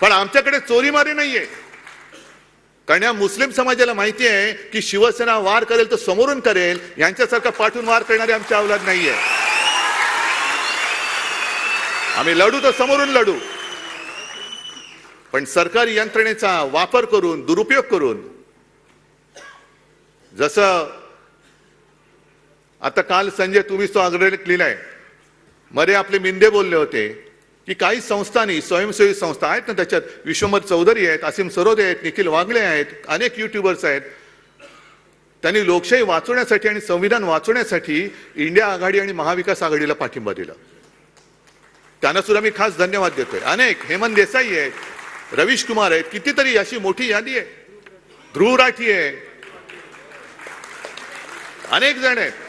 पण आमच्याकडे चोरीमारी नाहीये. कारण या मुस्लिम समाजाला माहिती आहे की शिवसेना वार करेल तर समोरून करेल यांच्यासारखा पाठून वार करणारी आमच्या अवलाद नाहीये. आम्ही लढू तर समोरून लढू. पण सरकारी यंत्रणेचा वापर करून दुरुपयोग करून जसं आता काल संजय तुम्हीच तो अग्रलेख लिहिलाय. मरे आपले मिंदे बोलले होते. की काही संस्थांनी स्वयंसेवी संस्था आहेत ना त्याच्यात विश्वमत चौधरी आहेत असीम सरोदे आहेत निखिल वागले आहेत अनेक युट्यूबर्स आहेत. त्यांनी लोकशाही वाचवण्यासाठी आणि संविधान वाचवण्यासाठी इंडिया आघाडी आणि महाविकास आघाडीला पाठिंबा दिला. त्यांना सुद्धा मी खास धन्यवाद देतोय. अनेक हेमंत देसाई आहेत रवीश कुमार आहेत कितीतरी अशी मोठी यादी आहे. ध्रुव राठी आहे. अनेक जण आहेत.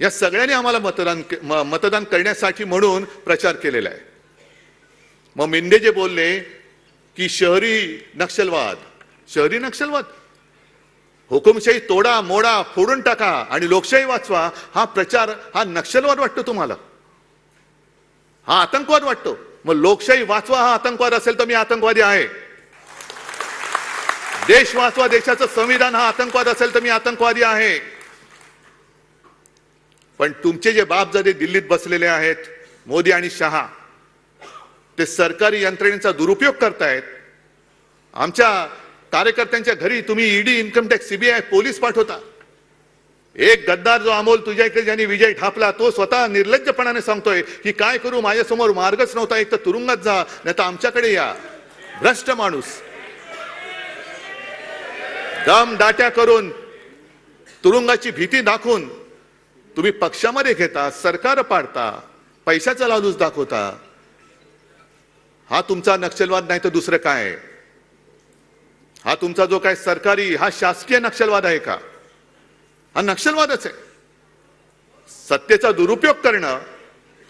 या सगळ्यांनी आम्हाला मतदान म- मतदान करण्यासाठी म्हणून प्रचार केलेला आहे. मग मेंढे जे बोलले की शहरी नक्षलवाद शहरी नक्षलवाद. हुकुमशाही तोडा मोडा फोडून टाका आणि लोकशाही वाचवा हा प्रचार हा नक्षलवाद वाटतो तुम्हाला? हा आतंकवाद वाटतो. मग लोकशाही वाचवा हा आतंकवाद असेल तर मी आतंकवादी आहे. देश वाचवा देशाचं संविधान हा आतंकवाद असेल तर मी आतंकवादी आहे. पण तुमचे जे बापजादे दिल्लीत बसलेले आहेत मोदी आणि शहा ते सरकारी यंत्रणेचा दुरुपयोग करतायत. आमच्या कार्यकर्त्यांच्या घरी तुम्ही ED income tax CBI police पाठवता. एक गद्दार जो अमोल तुझ्या इकडे ज्यांनी विजय ठापला तो स्वतः निर्लज्जपणाने सांगतोय की काय करू माझ्यासमोर मार्गच नव्हता एक तर तुरुंगात जा नाही तर आमच्याकडे या. भ्रष्ट माणूस. दम दाट्या करून तुरुंगाची भीती दाखवून तुम्ही पक्षामध्ये घेता सरकार पाडता पैशाचा लालूच दाखवता. हा तुमचा नक्षलवाद नाही तर दुसरं काय? आहे? हा तुमचा जो काय सरकारी हा शासकीय नक्षलवाद आहे का? हा नक्षलवादच आहे. सत्तेचा दुरुपयोग करणं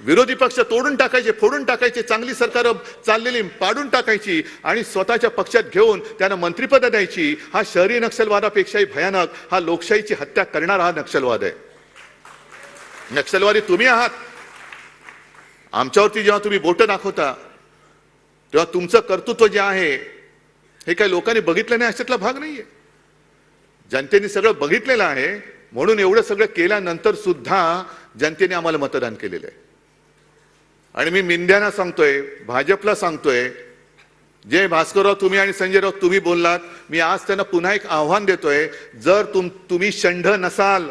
विरोधी पक्ष तोडून टाकायचे फोडून टाकायचे चांगली सरकार चाललेली पाडून टाकायची आणि स्वतःच्या पक्षात घेऊन त्यांना मंत्रिपद द्यायची हा शहरी नक्षलवादापेक्षाही भयानक हा लोकशाहीची हत्या करणारा हा नक्षलवाद आहे. नक्षलवादी तुम्ही आहात. आमच्यावरती जेव्हा तुम्ही बोटं दाखवता तेव्हा तुमचं कर्तृत्व जे आहे हे काही लोकांनी बघितलं नाही अशातला भाग नाहीये. जनतेने सगळं बघितलेलं आहे म्हणून एवढं सगळं केल्यानंतर सुद्धा जनतेने आम्हाला मतदान केलेलं आहे. आणि मी मिंद्यांना सांगतोय भाजपला सांगतोय जे भास्करराव तुम्ही आणि संजयराव तुम्ही बोललात मी आज त्यांना पुन्हा एक आव्हान देतोय जर तुम तुम्ही षंढ नसाल